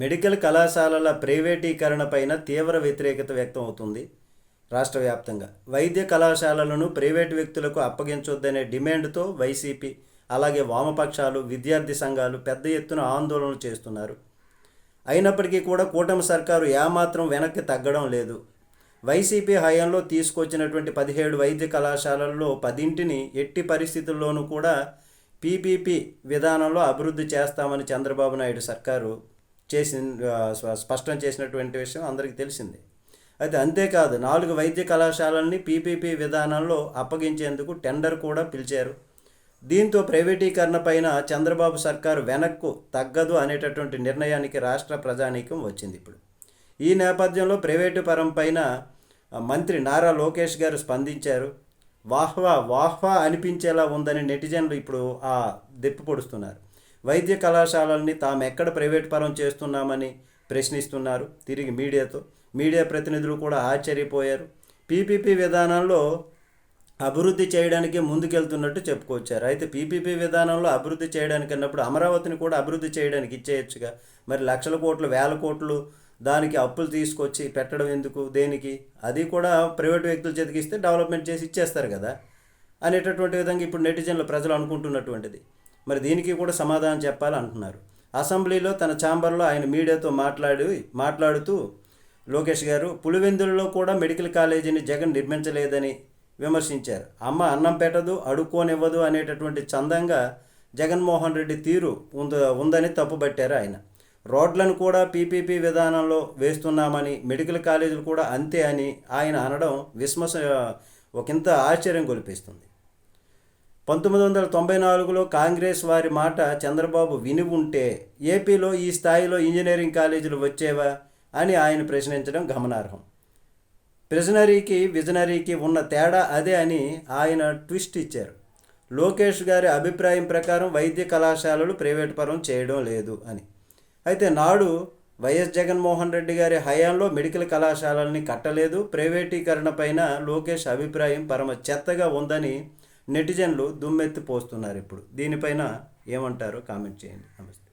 Medical కళాశాలల ప్రైవేటీకరణ పైన తీవ్ర వ్యతిరేకత వ్యక్తం అవుతుంది. రాష్ట్ర వ్యాప్తంగా వైద్య కళాశాలలను ప్రైవేటు వ్యక్తులకు అప్పగించొద్దనే డిమాండ్తో వైసీపీ అలాగే వామపక్షాలు విద్యార్థి సంఘాలు పెద్ద ఎత్తున ఆందోళనలు చేస్తున్నారు. అయినప్పటికీ కూడా కూటమి సర్కారు ఏమాత్రం వెనక్కి తగ్గడం లేదు. వైసీపీ హయాంలో తీసుకొచ్చినటువంటి పదిహేడు వైద్య కళాశాలల్లో పదింటిని ఎట్టి పరిస్థితుల్లోనూ కూడా పీపీపీ విధానంలో అభివృద్ధి చేస్తామని చంద్రబాబు నాయుడు సర్కారు చేసి స్పష్టం చేసినటువంటి విషయం అందరికీ తెలిసిందే. అయితే అంతేకాదు నాలుగు వైద్య కళాశాలల్ని పీపీపీ విధానంలో అప్పగించేందుకు టెండర్ కూడా పిలిచారు. దీంతో ప్రైవేటీకరణ పైన చంద్రబాబు సర్కారు వెనక్కు తగ్గదు అనేటటువంటి నిర్ణయానికి రాష్ట్ర ప్రజానీకం వచ్చింది ఇప్పుడు. ఈ నేపథ్యంలో ప్రైవేటు పరం పైన మంత్రి నారా లోకేష్ గారు స్పందించారు. వాహ్వా వాహ్వా అనిపించేలా ఉందని నెటిజన్లు ఇప్పుడు ఆ దెప్పి పొడుస్తున్నారు. వైద్య కళాశాలల్ని తాము ఎక్కడ ప్రైవేట్ పరం చేస్తున్నామని ప్రశ్నిస్తున్నారు. తిరిగి మీడియాతో. మీడియా ప్రతినిధులు కూడా ఆశ్చర్యపోయారు. పీపీపీ విధానంలో అభివృద్ధి చేయడానికి ముందుకెళ్తున్నట్టు చెప్పుకొచ్చారు. అయితే పీపీపీ విధానంలో అభివృద్ధి చేయడానికి అన్నప్పుడు అమరావతిని కూడా అభివృద్ధి చేయడానికి ఇచ్చేయచ్చుగా? మరి లక్షల కోట్లు వేల కోట్లు దానికి అప్పులు తీసుకొచ్చి పెట్టడం ఎందుకు? దేనికి? అది కూడా ప్రైవేట్ వ్యక్తులు చెతికిస్తే డెవలప్మెంట్ చేసి ఇచ్చేస్తారు కదా? అనేటటువంటి విధంగా ఇప్పుడు నెటిజన్లు ప్రజలు అనుకుంటున్నటువంటిది. మరి దీనికి కూడా సమాధానం చెప్పాలంటున్నారు. అసెంబ్లీలో తన ఛాంబర్లో ఆయన మీడియాతో మాట్లాడి మాట్లాడుతూ లోకేష్ గారు పులివెందులలో కూడా మెడికల్ కాలేజీని జగన్ నిర్మించలేదని విమర్శించారు. అమ్మ అన్నం పెట్టదు అడుక్కోనివ్వదు అనేటటువంటి చందంగా జగన్మోహన్ రెడ్డి తీరు ఉందని తప్పుబట్టారు ఆయన. రోడ్లను కూడా పీపీపీ విధానంలో వేస్తున్నామని మెడికల్ కాలేజీలు కూడా అంతే అని ఆయన అనడం విస్మస ఒకంత ఆశ్చర్యం గొలిపిస్తుంది పంతొమ్మిది వందల తొంభై నాలుగులో కాంగ్రెస్ వారి మాట చంద్రబాబు విని ఉంటే ఏపీలో ఈ స్థాయిలో ఇంజనీరింగ్ కాలేజీలు వచ్చేవా అని ఆయన ప్రశ్నించడం గమనార్హం. ప్రిజనరీకి విజనరీకి ఉన్న తేడా అదే అని ఆయన ట్విస్ట్ ఇచ్చారు. లోకేష్ గారి అభిప్రాయం ప్రకారం వైద్య కళాశాలలు ప్రైవేట్ పరం చేయడం లేదు అని. అయితే నాడు వైఎస్ జగన్మోహన్ రెడ్డి గారి హయాంలో మెడికల్ కళాశాలల్ని కట్టలేదు. ప్రైవేటీకరణ పైన లోకేష్ అభిప్రాయం పరమ చెత్తగా ఉందని నెటిజన్లు దుమ్మెత్తి పోస్తున్నారు ఇప్పుడు. దీనిపైన ఏమంటారో కామెంట్ చేయండి. నమస్తే.